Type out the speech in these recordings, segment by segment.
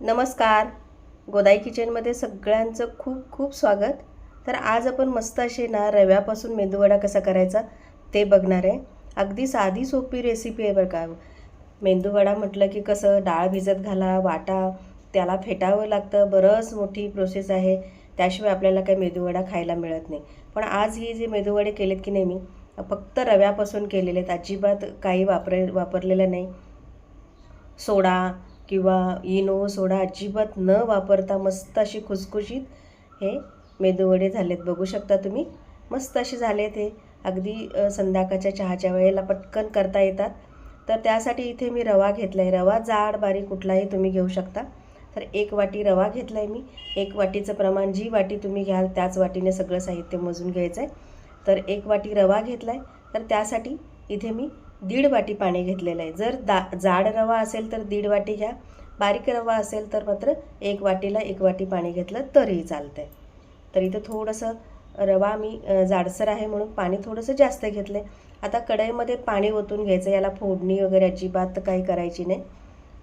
नमस्कार. गोदाई किचनमध्ये सगळ्यांचं खूप खूप स्वागत. तर आज आपण मस्त असे ना रव्यापासून मेंदूवडा कसा करायचा ते बघणार आहे. अगदी साधी सोपी रेसिपी आहे बरं का. मेंदूवडा म्हटलं की कसं डाळ भिजत घाला वाटा त्याला फेटावं लागतं बरंच मोठी प्रोसेस आहे. त्याशिवाय आपल्याला काही मेदूवडा खायला मिळत नाही. पण आज ही जे मेदूवडे केलेत की नाही मी फक्त रव्यापासून केलेले आहेत. अजिबात काही वापर वापरलेलं नाही. सोडा किंवा इनो सोडा अजिबात न वापरता मस्त अशी खुसखुशीत हे मेदूवडे झालेत. बघू शकता तुम्ही. मस्त असे झालेत हे. अगदी संध्याकाळच्या चहाच्या वेळेला पटकन करता येतात. तर त्यासाठी इथे मी रवा घेतला आहे रवा जाड बारीक कुठलाही तुम्ही घेऊ शकता. तर एक वाटी रवा घेतला आहे मी. एक वाटीचं प्रमाण जी वाटी तुम्ही घ्याल त्याच वाटीने सगळं साहित्य मोजून घ्यायचं आहे तर एक वाटी रवा घेतला आहे तर त्यासाठी इथे मी दीड वाटी पाणी घेतलेलं आहे. जर दा जाड रवा असेल तर दीड वाटी घ्या. बारीक रवा असेल तर मात्र एक वाटीला एक वाटी पाणी घेतलं तरीही चालतं आहे तर इथं थोडंसं रवा मी जाडसर आहे म्हणून पाणी थोडंसं जास्त घेतलं आहे आता कढईमध्ये पाणी ओतून घ्यायचं याला फोडणी वगैरे अजिबात काही करायची नाही.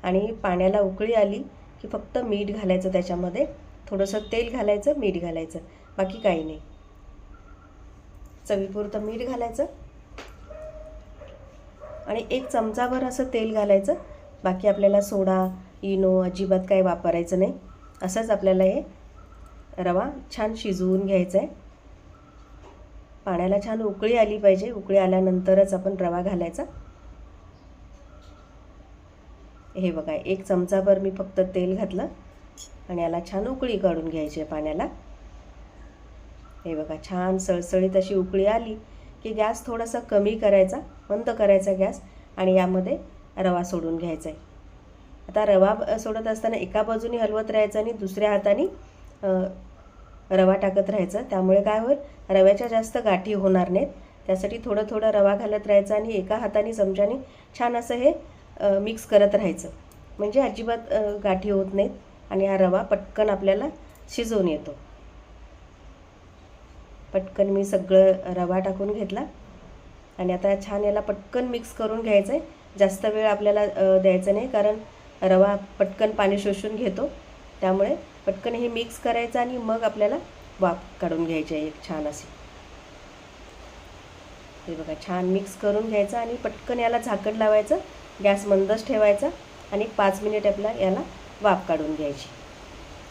आणि पाण्याला उकळी आली की फक्त मीठ घालायचं त्याच्यामध्ये. थोडंसं तेल घालायचं मीठ घालायचं. बाकी काही नाही. चवीपुरतं मीठ घालायचं. आणि एक चमचाभर असं तेल घालायचं. बाकी आपल्याला सोडा इनो अजिबात काही वापरायचं नाही. असंच आपल्याला हे रवा छान शिजवून घ्यायचं आहे पाण्याला छान उकळी आली पाहिजे. उकळी आल्यानंतरच आपण रवा घालायचा. हे बघा एक चमचाभर मी फक्त तेल घातलं आणि याला छान उकळी काढून घ्यायची आहे पाण्याला. हे बघा छान सळसळीत अशी उकळी आली. की गॅस थोडासा कमी करायचा मंद करायचा गॅस आणि यामध्ये रवा सोडून घ्यायचा आहे आता रवा सोडत असताना एका बाजूने हलवत राहायचं आणि दुसऱ्या हाताने रवा टाकत राहायचं. त्यामुळे काय होईल? रव्याच्या जास्त गाठी होणार नाहीत. त्यासाठी थोडं थोडं रवा घालत राहायचं आणि एका हाताने चमच्याने छान असं हे मिक्स करत राहायचं. म्हणजे अजिबात गाठी होत नाहीत आणि हा रवा पटकन आपल्याला शिजवून येतो. पटकन मी सगळं रवा टाकून घेतला. आणि आता छान याला पटकन मिक्स करून घ्यायचं आहे जास्त वेळ आपल्याला द्यायचा नाही कारण रवा पटकन पाणी शोषून घेतो. त्यामुळे पटकन हे मिक्स करायचं आणि मग आपल्याला वाफ काढून घ्यायची आहे एक छान अशी. हे बघा छान मिक्स करून घ्यायचं आणि पटकन याला झाकण लावायचं गॅस मंदच ठेवायचा आणि पाच मिनिट आपला याला वाफ काढून घ्यायची.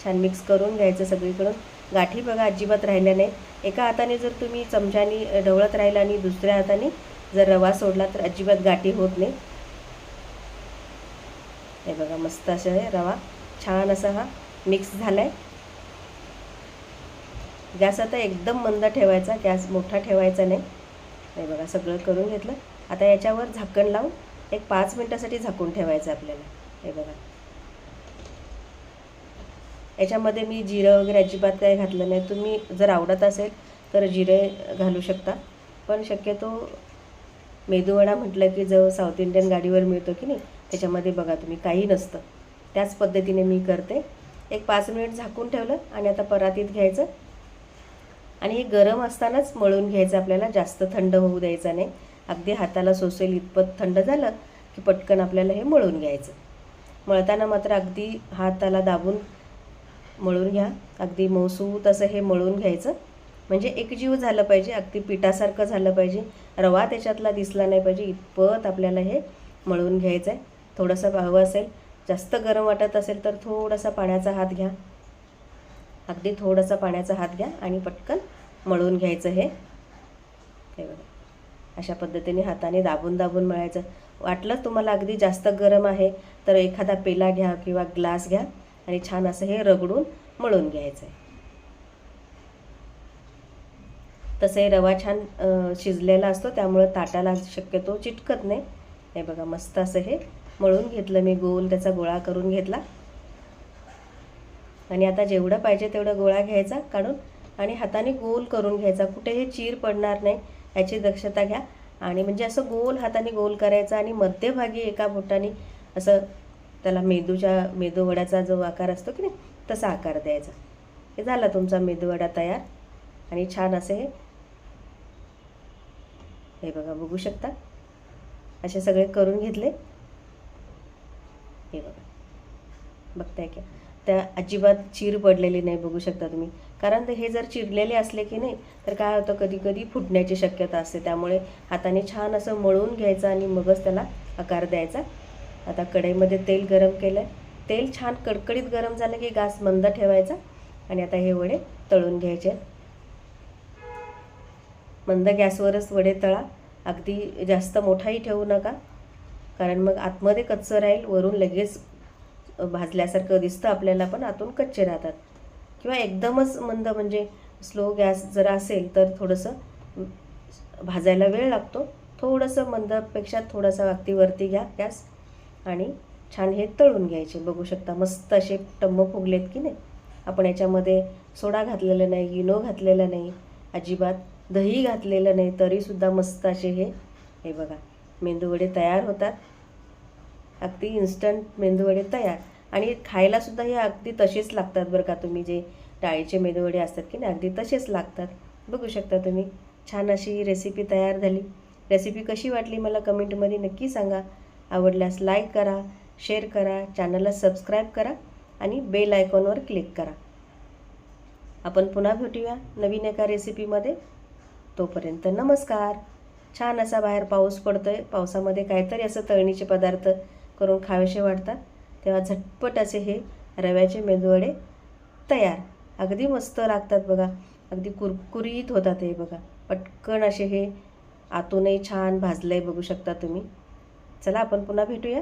छान मिक्स करून घ्यायचं सगळीकडून. गाठी बघा अजिबात राहिल्या नाहीत. एका हाताने जर तुम्ही चमच्याने ढवळत राहिला आणि दुसऱ्या हाताने जर रवा सोडला तर अजिबात गाठी होत नाही. हे बघा मस्त असं आहे रवा छान असा हा मिक्स झाला आहे गॅस आता एकदम मंद ठेवायचा गॅस मोठा ठेवायचा नाही. हे बघा सगळं करून घेतलं. आता याच्यावर झाकण लावून एक पाच मिनटासाठी झाकून ठेवायचं आपल्याला. हे बघा. याच्यामध्ये मी जिरं वगैरे अजिबात काही घातलं नाही. तुम्ही जर आवडत असेल तर जिरे घालू शकता. पण शक्यतो मेदूवडा म्हटलं की जो साऊथ इंडियन गाडीवर मिळतो की नाही त्याच्यामध्ये बघा तुम्ही काही नसतं. त्याच पद्धतीने मी करते. एक पाच मिनिट झाकून ठेवलं आणि आता परातीत घ्यायचं. आणि हे गरम असतानाच मळून घ्यायचं आपल्याला जास्त थंड होऊ द्यायचं नाही. अगदी हाताला सोसेल इतपत थंड झालं की पटकन आपल्याला हे मळून घ्यायचं. मळताना मात्र अगदी हाताला दाबून मळून घ्या. अगदी मऊसूत असं हे मळून घ्यायचं. म्हणजे एकजीव झालं पाहिजे अगदी पिठासारखं झालं पाहिजे. रवा त्याच्यातला दिसला नाही पाहिजे इतपत आपल्याला हे मळून घ्यायचं आहे थोडंसं हवं असेल जास्त गरम वाटत असेल तर थोडासा पाण्याचा हात घ्या. अगदी थोडासा पाण्याचा हात घ्या आणि पटकन मळून घ्यायचं हे. हे बघा. अशा पद्धतीने हाताने दाबून दाबून मळायचं. वाटलं तुम्हाला अगदी जास्त गरम आहे तर एखादा पेला घ्या किंवा ग्लास घ्या. आणि छान असं हे रगडून मळून घ्यायचं आहे तसं हे रवा छान शिजलेला असतो त्यामुळं ताटाला शक्यतो चिटकत नाही. हे बघा मस्त असं हे मळून घेतलं मी गोल त्याचा गोळा करून घेतला. आणि आता जेवढं पाहिजे तेवढं गोळा घ्यायचा काढून आणि हाताने गोल करून घ्यायचा. कुठेही चीर पडणार नाही याची दक्षता घ्या. आणि म्हणजे असं गोल हाताने गोल करायचा आणि मध्यभागी एका बोटाने असं त्याला मेदूच्या मेदूवड्याचा जो आकार असतो की नाही तसा आकार द्यायचा. हे झाला तुमचा मेदूवडा तयार. आणि छान असे हे हे बघा बघू शकता. असे सगळे करून घेतले. हे बघा. बघताय की त्या अजिबात चीर पडलेली नाही बघू शकता तुम्ही. कारण हे जर चिरलेले असले की नाही तर काय होतं कधी कधी फुटण्याची शक्यता असते. त्यामुळे हाताने छान असं मळून घ्यायचं आणि मगच त्याला आकार द्यायचा. आता कढईमध्ये तेल गरम केलं आहे तेल छान कडकडीत गरम झालं की गॅस मंद ठेवायचा. आणि आता हे वडे तळून घ्यायचे. आहेत. मंद गॅसवरच वडे तळा. अगदी जास्त मोठाही ठेवू नका. कारण मग आतमध्ये कच्चं राहील. वरून लगेच भाजल्यासारखं दिसतं आपल्याला पण. आतून कच्चे राहतात. किंवा एकदमच मंद म्हणजे स्लो गॅस जर असेल तर थोडंसं भाजायला वेळ लागतो. थोडंसं मंदपेक्षा थोडासा अगदी वरती घ्या गॅस. आणि छान हे तळून घ्यायचे. बघू शकता मस्त असे टम्म फुगलेत की नाही. आपण याच्यामध्ये सोडा घातलेला नाही इनो घातलेला नाही अजिबात दही घातलेलं नाही तरीसुद्धा मस्त असे हे हे बघा मेंदूवडे तयार होतात. अगदी इन्स्टंट मेंदूवडे तयार. आणि खायलासुद्धा हे अगदी तसेच लागतात बरं का तुम्ही जे डाळीचे मेंदूवडे असतात की नाही अगदी तसेच लागतात. बघू शकता तुम्ही छान अशी रेसिपी तयार झाली. रेसिपी कशी वाटली मला कमेंटमध्ये नक्की सांगा. आवडल्यास लाईक करा शेअर करा चॅनलला सबस्क्राईब करा आणि बेल आयकॉनवर क्लिक करा. आपण पुन्हा भेटूया नवीन एका रेसिपीमध्ये तोपर्यंत नमस्कार. छान असा बाहेर पाऊस पडतो आहे पावसामध्ये काहीतरी असं तळणीचे पदार्थ करून खावेसे वाटतात तेव्हा झटपट असे हे रव्याचे मेदूवडे तयार. अगदी मस्त लागतात बघा. अगदी कुरकुरीत होतात हे बघा. पटकन असे हे आतूनही छान भाजलं आहे बघू शकता तुम्ही. चला आपण पुन्हा भेटूया.